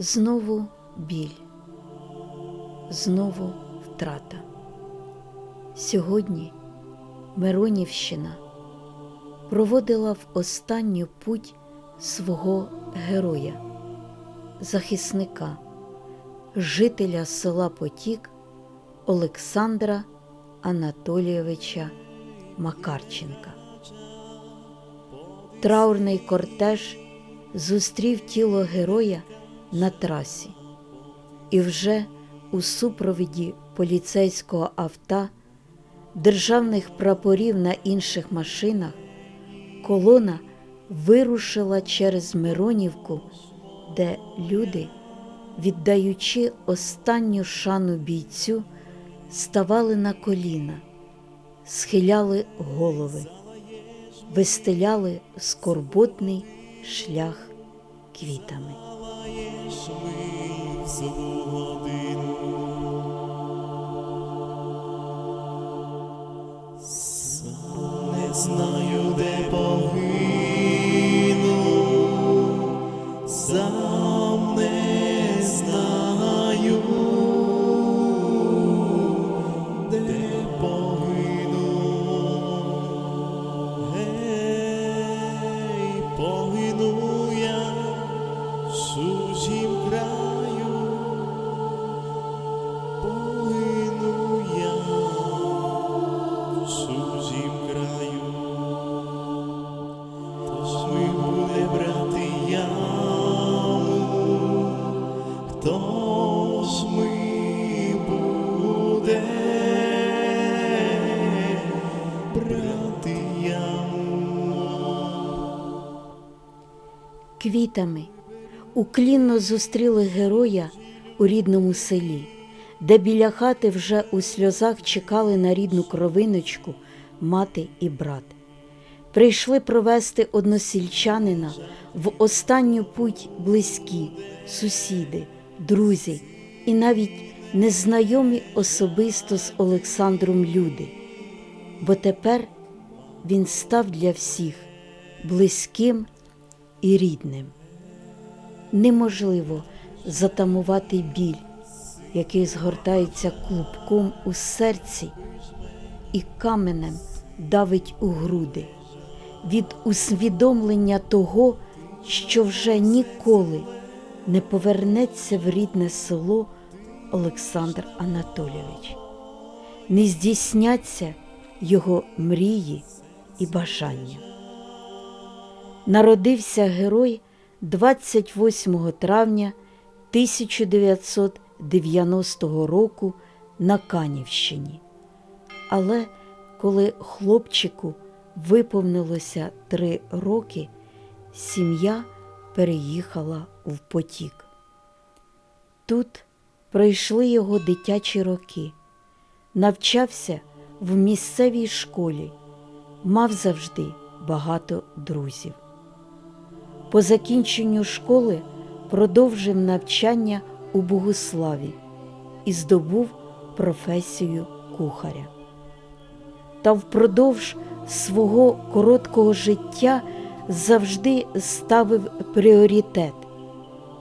Знову біль, знову втрата. Сьогодні Миронівщина проводила в останню путь свого героя, захисника, жителя села Потік Олександра Анатолійовича Макарченка. Траурний кортеж зустрів тіло героя на трасі, і вже у супровіді поліцейського авто, державних прапорів на інших машинах, колона вирушила через Миронівку, де люди, віддаючи останню шану бійцю, ставали на коліна, схиляли голови, вистеляли скорботний шлях квітами. Не знаю, Квітами уклінно зустріли героя у рідному селі, де біля хати вже у сльозах чекали на рідну кровиночку мати і брат. Прийшли провести односільчанина в останню путь близькі, сусіди, друзі і навіть незнайомі особисто з Олександром люди, бо тепер він став для всіх близьким і рідним. Неможливо затамувати біль, який згортається клубком у серці і каменем давить у груди від усвідомлення того, що вже ніколи не повернеться в рідне село Олександр Анатолійович, не здійсняться його мрії і бажання. Народився герой 28 травня 1990 року на Канівщині. Але коли хлопчику виповнилося три роки, сім'я переїхала в потік. Тут пройшли його дитячі роки, навчався в місцевій школі, мав завжди багато друзів. По закінченню школи продовжив навчання у Богославі і здобув професію кухаря. Та впродовж свого короткого життя завжди ставив пріоритет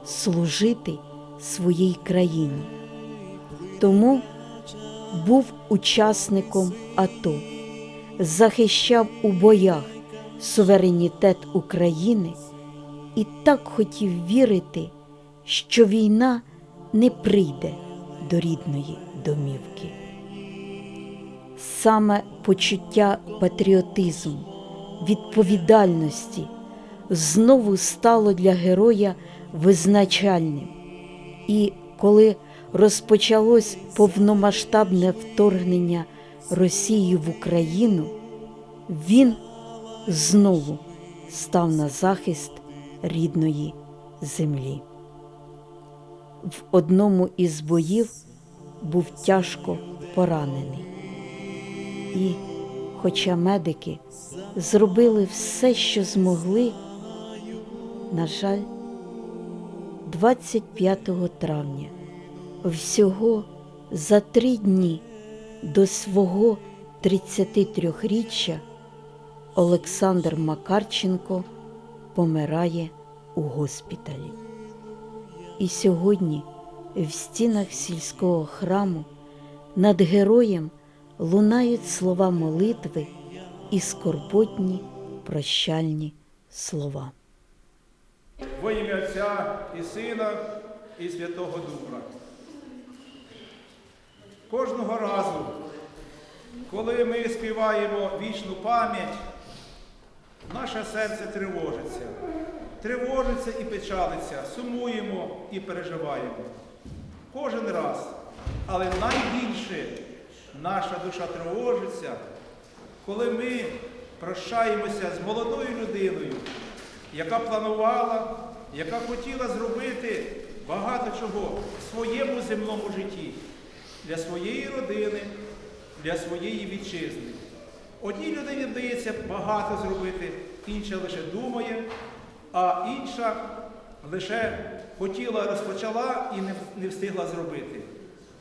служити своїй країні. Тому був учасником АТО, захищав у боях суверенітет України і так хотів вірити, що війна не прийде до рідної домівки. Саме почуття патріотизму, відповідальності знову стало для героя визначальним. І коли розпочалось повномасштабне вторгнення Росії в Україну, він знову став на захист рідної землі. В одному із боїв був тяжко поранений. І, хоча медики зробили все, що змогли, на жаль, 25 травня, всього за три дні до свого 33-річчя Олександр Макарченко помирає у госпіталі. І сьогодні в стінах сільського храму над героєм лунають слова молитви і скорботні прощальні слова. Во ім'я Отця і Сина і Святого Духа. Кожного разу, коли ми співаємо вічну пам'ять, наше серце тривожиться. Тривожиться і печалиться, сумуємо і переживаємо. Кожен раз. Але найбільше наша душа тривожиться, коли ми прощаємося з молодою людиною, яка планувала, яка хотіла зробити багато чого в своєму земному житті для своєї родини, для своєї вітчизни. Одній людині вдається багато зробити, інша лише думає, а інша лише хотіла, розпочала і не, встигла зробити.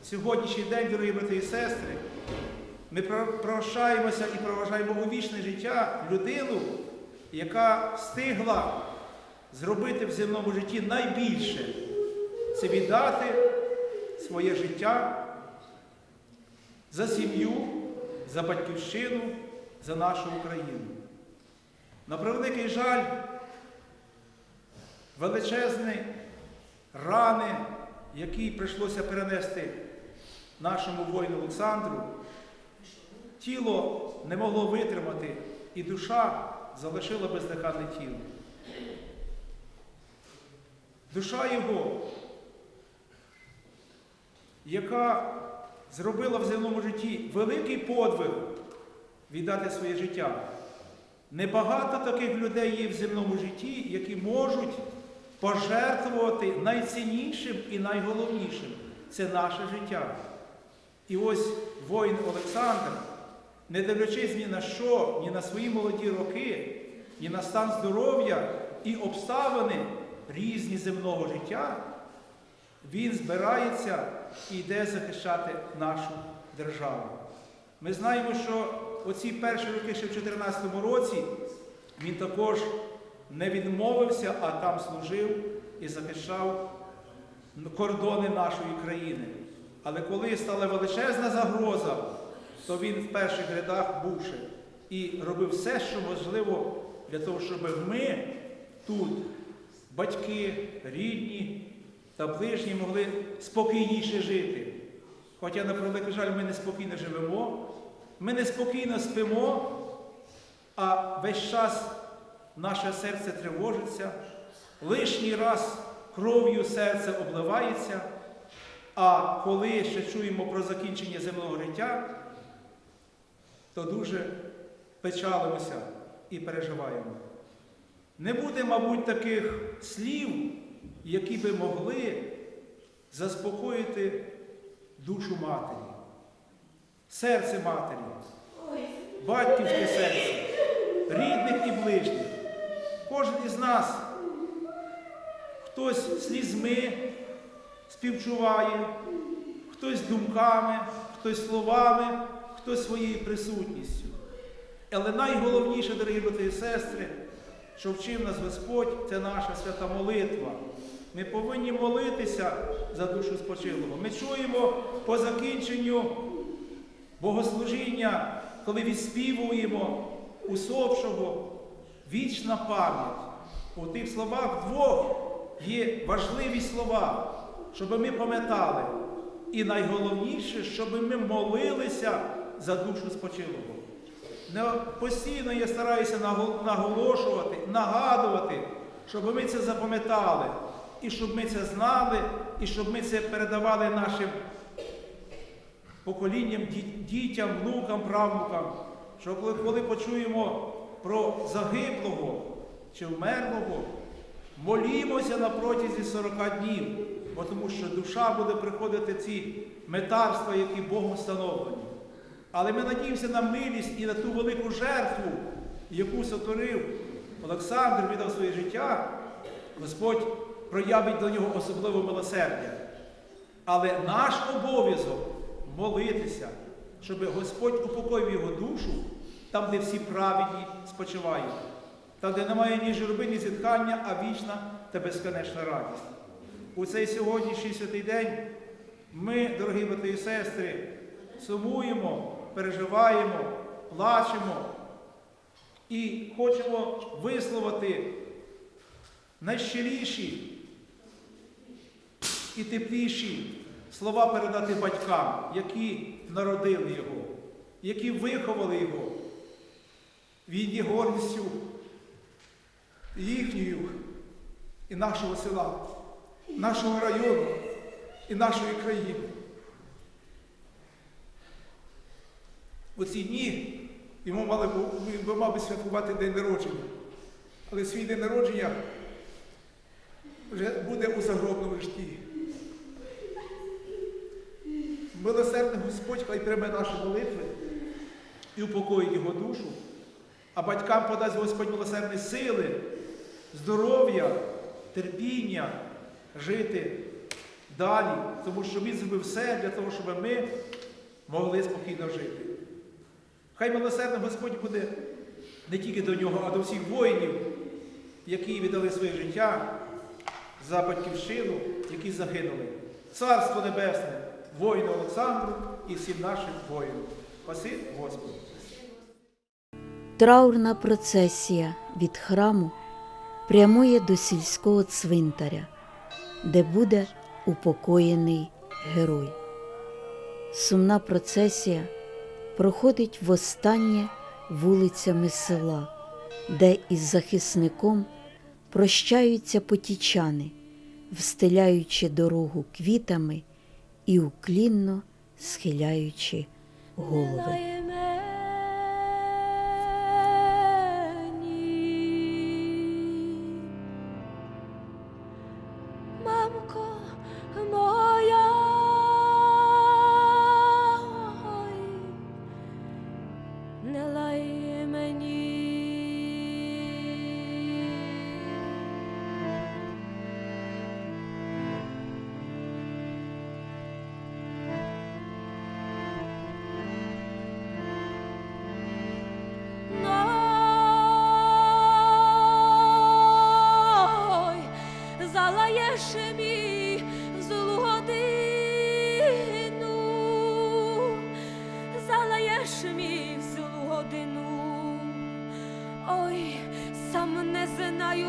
Сьогоднішній день, дорогі брати і сестри, ми прощаємося і проважаємо у вічне життя людину, яка встигла зробити в земному житті найбільше це віддати своє життя за сім'ю, за батьківщину, за нашу Україну. На превеликий жаль, величезні рани, які прийшлося перенести нашому воїну Олександру, тіло не могло витримати, і душа залишила бездиханне тіло. Душа його, яка зробила в земному житті великий подвиг віддати своє життя. Небагато таких людей є в земному житті, які можуть пожертвувати найціннішим і найголовнішим це наше життя. І ось воїн Олександр, не дивлячись ні на що, ні на свої молоді роки, ні на стан здоров'я і обставини різні земного життя, він збирається і йде захищати нашу державу. Ми знаємо, що оці перші роки ще в 2014 році він також не відмовився, а там служив і захищав кордони нашої країни. Але коли стала величезна загроза, то він в перших рядах бувши і робив все, що можливо для того, щоб ми тут, батьки, рідні та ближні, могли спокійніше жити. Хоча, на превеликий жаль, ми неспокійно живемо, ми неспокійно спимо, а весь час наше серце тривожиться, лишній раз кров'ю серце обливається, а коли ще чуємо про закінчення земного життя, то дуже печалимося і переживаємо. Не буде, мабуть, таких слів, які би могли заспокоїти душу матері, серце матері, батьківське серце, рідних і ближніх. Кожен із нас хтось слізьми співчуває, хтось думками, хтось словами, хтось своєю присутністю. Але найголовніше, дорогі брати і сестри, що вчив нас Господь, це наша свята молитва. Ми повинні молитися за душу спочилого. Ми чуємо по закінченню богослужіння, коли відспівуємо усопшого вічна пам'ять. У тих словах двох є важливі слова, щоб ми пам'ятали. І найголовніше, щоб ми молилися за душу спочилого. Не постійно я стараюся наголошувати, нагадувати, щоб ми це запам'ятали, і щоб ми це знали, і щоб ми це передавали нашим поколінням, дітям, внукам, правнукам. Що коли, коли почуємо про загиблого чи вмерлого, молімося на протязі 40 днів, бо тому що душа буде приходити ці метарства, які Богом встановлені. Але ми надіємося на милість і на ту велику жертву, яку сотворив Олександр, віддав своє життя, Господь проявить до нього особливе милосердя. Але наш обов'язок молитися, щоб Господь упокоїв його душу там, де всі праведні спочивають, там, де немає ні журби, ні зітхання, а вічна та безконечна радість. у цей сьогоднішній святий день ми, дорогі брати і сестри, сумуємо, переживаємо, плачемо і хочемо висловити найщиріші і тепліші слова передати батькам, які народили його, які виховали його. Він є гордістю їхньою і нашого села, нашого району і нашої країни. У ці дні йому мали, би мав святкувати день народження. Але свій день народження вже буде у загробному житті. Милосердний Господь хай прийме наші молитви і упокоїть його душу, а батькам подасть Господь милосердні сили, здоров'я, терпіння жити далі, тому що Він зробив все для того, щоб ми могли спокійно жити. Хай милосердний Господь буде не тільки до нього, а до всіх воїнів, які віддали своє життя за батьківщину, які загинули. Царство Небесне, воїну Олександру і всім нашим воїнам. Спаси Господи. Траурна процесія від храму прямує до сільського цвинтаря, де буде упокоєний герой. Сумна процесія проходить востаннє вулицями села, де із захисником прощаються потічани, встиляючи дорогу квітами і уклінно схиляючи голови.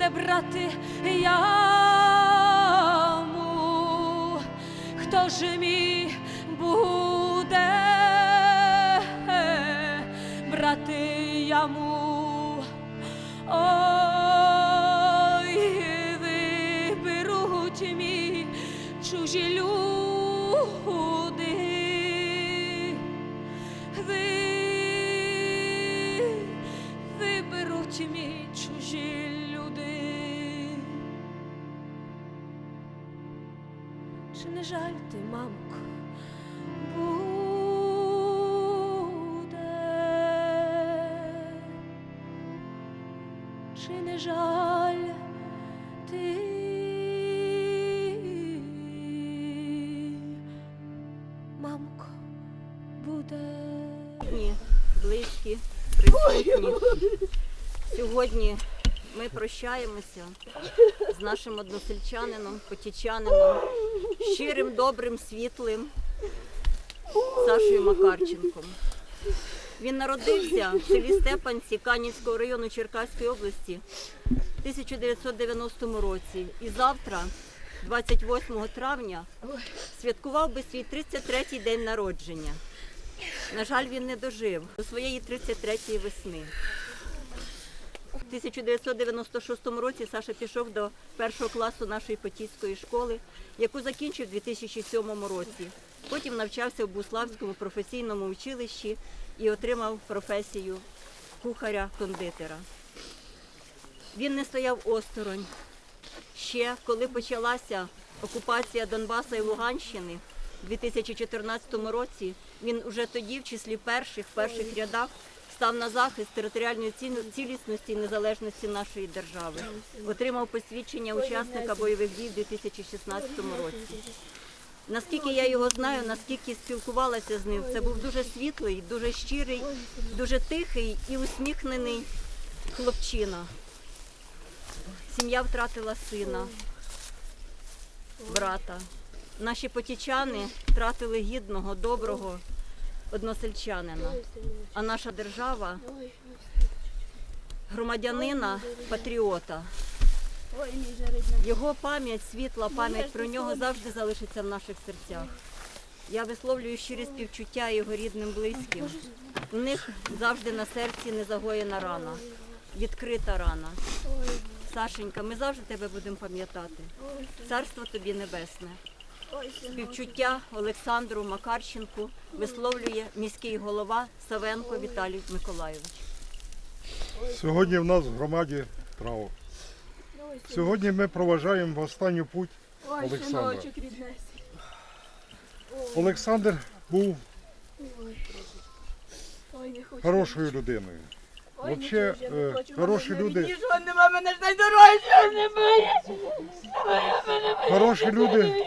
Буде брати яму? Хто ж мій Чи не жаль ти, мамко, буде? Чи не жаль ти? Мамко, буде. Рідні, близькі, присутні. Сьогодні ми прощаємося з нашим односельчанином, потічанином, щирим, добрим, світлим Сашою Макарченком. Він народився в селі Степанці Канівського району Черкаської області в 1990 році. І завтра, 28 травня, святкував би свій 33-й день народження. На жаль, він не дожив до своєї 33-ї весни. У 1996 році Саша пішов до першого класу нашої Потіської школи, яку закінчив у 2007 році. Потім навчався в Буславському професійному училищі і отримав професію кухаря-кондитера. Він не стояв осторонь. Ще коли почалася окупація Донбаса і Луганщини у 2014 році, він уже тоді, в числі перших, в перших рядах, став на захист територіальної цілісності і незалежності нашої держави. Отримав посвідчення учасника бойових дій у 2016 році. Наскільки я його знаю, наскільки спілкувалася з ним, це був дуже світлий, дуже щирий, дуже тихий і усміхнений хлопчина. Сім'я втратила сина, брата. Наші потічани втратили гідного, доброго односельчанина. А наша держава громадянина, патріота. Його пам'ять, світла пам'ять про нього завжди залишиться в наших серцях. Я висловлюю щирі співчуття його рідним близьким. У них завжди на серці незагоєна рана, відкрита рана. Сашенька, ми завжди тебе будемо пам'ятати. Царство тобі небесне. Співчуття Олександру Макарченку висловлює міський голова Савенко Віталій Миколайович. Сьогодні в нас в громаді право. Сьогодні ми проважаємо в останню путь Олександра. Олександр був хорошою людиною. Взагалі, е, хороші люди, хороші люди.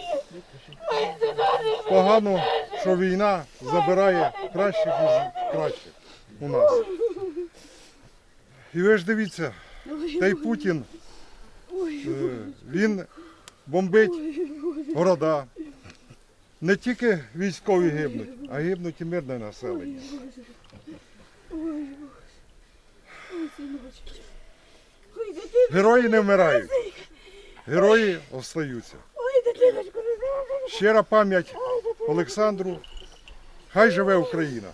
Погано, що війна забирає кращих із кращих у нас. І ви ж дивіться, той Путін, е, він бомбить города. Не тільки військові гибнуть, а гибнуть і мирне населення. Герої не вмирають. Герої остаються. Щира пам'ять Олександру. Хай живе Україна.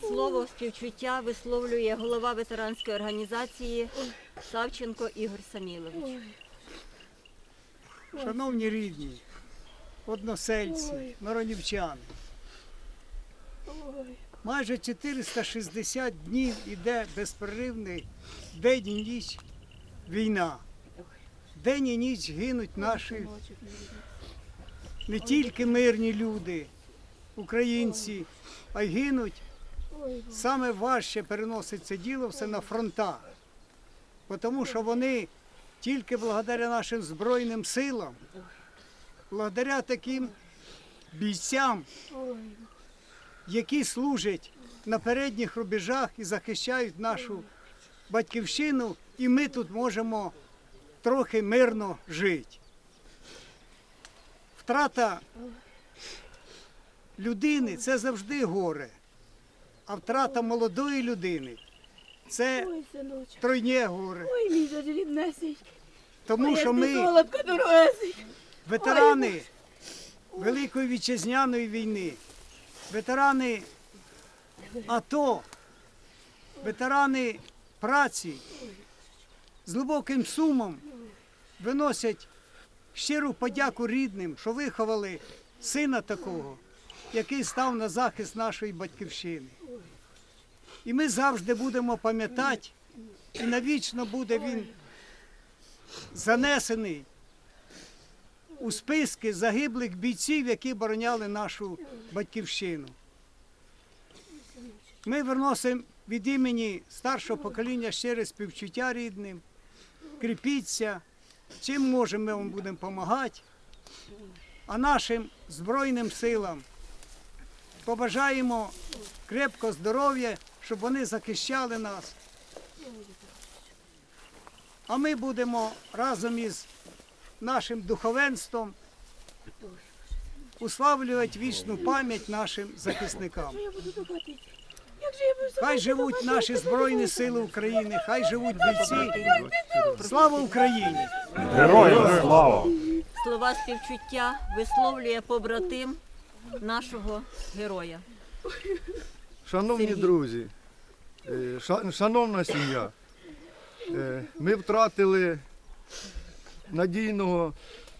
Слово співчуття висловлює голова ветеранської організації Савченко Ігор Самілович. Шановні рідні, односельці, миронівчани, майже 460 днів іде безперервний день і ніч війна. День і ніч гинуть наші не тільки мирні люди, українці, а й гинуть. Саме важче переносить це діло все на фронтах. Тому що вони тільки благодаря нашим Збройним силам, благодаря таким бійцям, які служать на передніх рубежах і захищають нашу батьківщину, і ми тут можемо трохи мирно жити. Втрата людини це завжди горе, а втрата молодої людини це тройне горе. ой, мій ріднесенький. Тому що ми ветерани Великої вітчизняної війни, ветерани АТО, ветерани праці з глибоким сумом виносять щиру подяку рідним, що виховали сина такого, який став на захист нашої батьківщини. І ми завжди будемо пам'ятати, і навічно буде він занесений у списки загиблих бійців, які бороняли нашу батьківщину. Ми виносимо від імені старшого покоління щире співчуття рідним. Кріпіться, чим можемо, ми вам будемо допомагати. А нашим Збройним силам побажаємо крепкого здоров'я, щоб вони захищали нас. А ми будемо разом із нашим духовенством уславлювати вічну пам'ять нашим захисникам. Хай живуть наші Збройні Сили України, хай живуть бійці. Слава Україні! Героям! Слова співчуття висловлює побратим нашого героя. Шановні Сергій. друзі, е, шановна сім'я, е, ми втратили надійного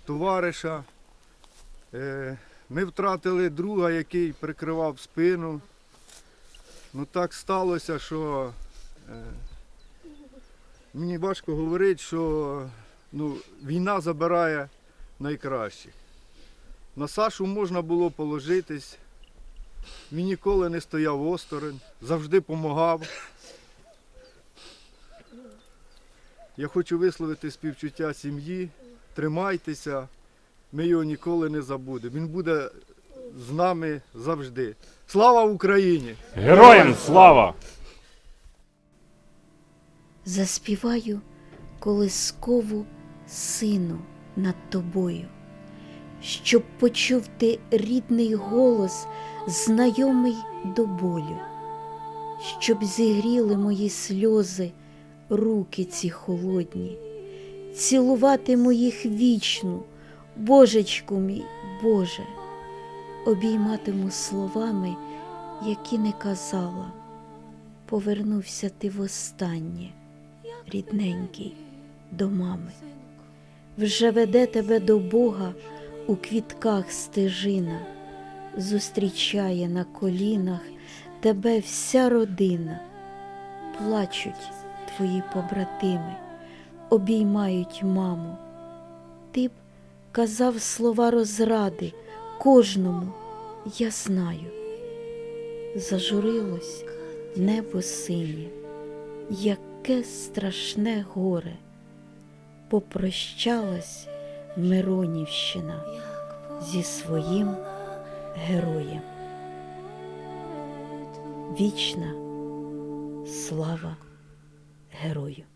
товариша, е, ми втратили друга, який прикривав спину. Ну так сталося, що е, мені важко говорити, що ну, війна забирає найкращих. На Сашу можна було положитись. Він ніколи не стояв осторонь, завжди допомагав. Я хочу висловити співчуття сім'ї. Тримайтеся, ми його ніколи не забудемо. Він буде з нами завжди. Слава Україні! Героям слава! заспіваю колискову сину над тобою, щоб почув ти рідний голос, знайомий до болю, щоб зігріли мої сльози, руки ці холодні, цілуватиму їх вічну, Божечку мій, Боже, обійматиму словами, які не казала. Повернувся ти востаннє рідненький, до мами. Вже веде тебе до Бога у квітках стежина, зустрічає на колінах тебе вся родина, плачуть твої побратими, обіймають маму. Ти б казав слова розради кожному, я знаю. Зажурилось небо синє, яке страшне горе, попрощалась Миронівщина зі своїм героєм. Вічна слава герою!